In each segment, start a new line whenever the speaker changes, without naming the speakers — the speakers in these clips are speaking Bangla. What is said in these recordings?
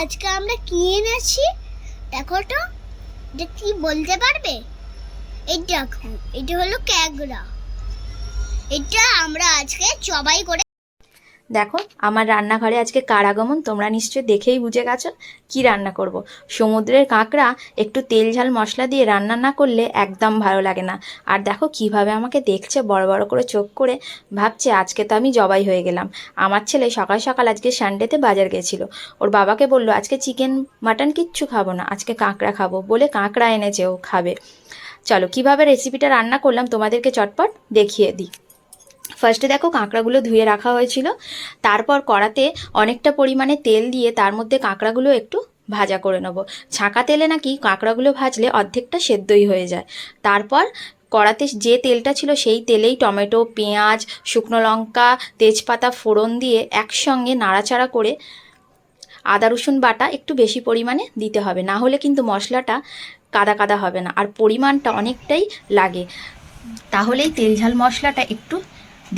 আজকে আমরা কি এনেছি? দেখো তো, এটা কি বলতে পারবে? এই দেখো, এটা হলো ক্যাগড়া এটা আমরা আজকে চবাই করে
দেখো, আমার রান্নাঘরে আজকে কার আগমন তোমরা নিশ্চয়ই দেখেই বুঝে গেছো কি রান্না করব। সমুদ্রের কাঁকড়া, একটু তেল ঝাল মশলা দিয়ে রান্না না করলে একদম ভালো লাগে না। আর দেখো, কীভাবে আমাকে দেখছে, বড় বড় করে চোখ করে ভাবছে, আজকে তো আমি জবাই হয়ে গেলাম। আমার ছেলে সকাল সকাল আজকে সানডেতে বাজার গেছিল। ওর বাবাকে বলল, আজকে চিকেন, মাটন কিচ্ছু খাব না, আজকে কাঁকড়া খাব। বলে কাঁকড়া এনেছে ও খাবে। চলো, কীভাবে রেসিপিটা রান্না করলাম, তোমাদেরকে চটপট দেখিয়ে দিই। ফার্স্টে দেখো কাঁকড়াগুলো ধুয়ে রাখা হয়েছিল। তারপর কড়াতে অনেকটা পরিমাণে তেল দিয়ে তার মধ্যে কাঁকড়াগুলো একটু ভাজা করে নেব। ছাঁকা তেলে নাকি কাঁকড়াগুলো ভাজলে অর্ধেকটা সেদ্ধই হয়ে যায়। তারপর কড়াতে যে তেলটা ছিল সেই তেলেই টমেটো, পেঁয়াজ, শুকনো লঙ্কা, তেজপাতা, ফোড়ন দিয়ে একসঙ্গে নাড়াচাড়া করে আদা, রসুন বাটা একটু বেশি পরিমাণে দিতে হবে। না হলে কিন্তু মশলাটা কাদা কাদা হবে না। আর পরিমাণটা অনেকটাই লাগে। তাহলেই তেল ঝাল মশলাটা একটু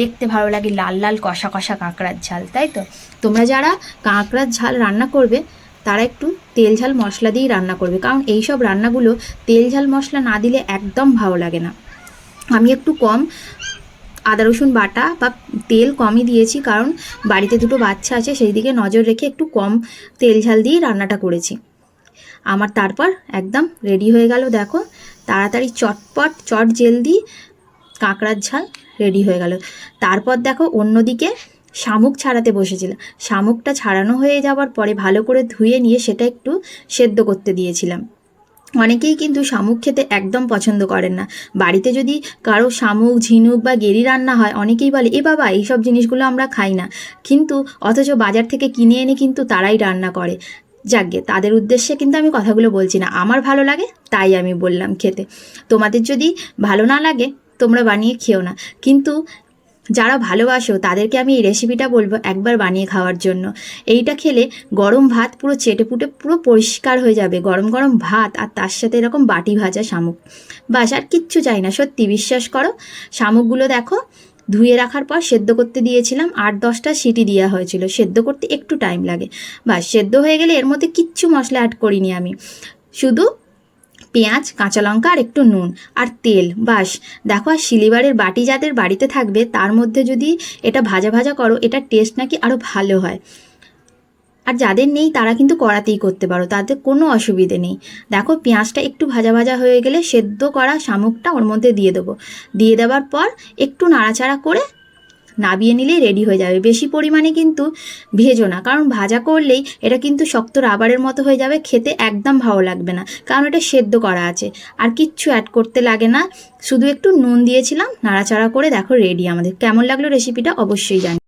দেখতে ভালো লাগে, লাল লাল কষা কষা কাঁকড়ার ঝাল, তাই তো? তোমরা যারা কাঁকড়ার ঝাল রান্না করবে, তারা একটু তেল ঝাল মশলা দিয়েই রান্না করবে, কারণ এই সব রান্নাগুলো তেল ঝাল মশলা না দিলে একদম ভালো লাগে না। আমি একটু কম আদা, রসুন, বাটা বা তেল কমই দিয়েছি, কারণ বাড়িতে দুটো বাচ্চা আছে সেই দিকে নজর রেখে একটু কম তেল ঝাল দিয়েই রান্নাটা করেছি। আমার তারপর একদম রেডি হয়ে গেল, দেখো। তাড়াতাড়ি চটপট, চট জলদি কাঁকড়ার ঝাল রেডি হয়ে গেল। তারপর দেখো অন্যদিকে শামুক ছাড়াতে বসেছিলাম। শামুকটা ছাড়ানো হয়ে যাওয়ার পরে ভালো করে ধুয়ে নিয়ে সেটা একটু সেদ্ধ করতে দিয়েছিলাম। অনেকেই কিন্তু শামুক খেতে একদম পছন্দ করেন না। বাড়িতে যদি কারও শামুক, ঝিনুক বা গেরি রান্না হয়, অনেকেই বলে, এ বাবা, এইসব জিনিসগুলো আমরা খাই না। কিন্তু অথচ বাজার থেকে কিনে এনে কিন্তু তারাই রান্না করে। যাকগে, তাদের উদ্দেশ্যে কিন্তু আমি কথাগুলো বলছি না। আমার ভালো লাগে, তাই আমি বললাম খেতে। তোমাদের যদি ভালো না লাগে তোমরা বানিয়ে খেও না। কিন্তু যারা ভালোবাসো, তাদেরকে আমি এই রেসিপিটা বলব একবার বানিয়ে খাওয়ার জন্য। এইটা খেলে গরম ভাত পুরো চেটেপুটে পুরো পরিষ্কার হয়ে যাবে। গরম গরম ভাত আর তার সাথে এরকম বাটি ভাজা শামুক। বাস, আর কিচ্ছু চাই না। সত্যি, বিশ্বাস করো? শামুকগুলো দেখো, ধুয়ে রাখার পর সেদ্ধ করতে দিয়েছিলাম। আট দশটা সিটি দেওয়া হয়েছিল। সেদ্ধ করতে একটু টাইম লাগে। বাস, সেদ্ধ হয়ে গেলে এর মধ্যে কিচ্ছু মশলা অ্যাড করিনি আমি। শুধু পেঁয়াজ, কাঁচা লঙ্কা আর একটু নুন আর তেল, বাস। দেখো, আর শিলিবারের বাটি যাদের বাড়িতে থাকবে, তার মধ্যে যদি এটা ভাজা ভাজা করো, এটা টেস্ট নাকি আরও ভালো হয়। আর যাদের নেই, তারা কিন্তু কড়াতেই করতে পারো তাতে কোনো অসুবিধে নেই। দেখো, পেঁয়াজটা একটু ভাজা ভাজা হয়ে গেলে সেদ্ধ করা শামুকটা ওর মধ্যে দিয়ে দেবো। দিয়ে দেওয়ার পর একটু নাড়াচাড়া করে নাবিয়ে নিলেই রেডি হয়ে যাবে। বেশি পরিমাণে কিন্তু ভেজো না, কারণ ভাজা করলেই এটা কিন্তু শক্ত রাবারের মতো হয়ে যাবে, খেতে একদম ভালো লাগবে না, কারণ এটা সেদ্ধ করা আছে। আর কিচ্ছু অ্যাড করতে লাগে না, শুধু একটু নুন দিয়েছিলাম, নাড়াচাড়া করে দেখো রেডি আমাদের। কেমন লাগল রেসিপিটা অবশ্যই জানি।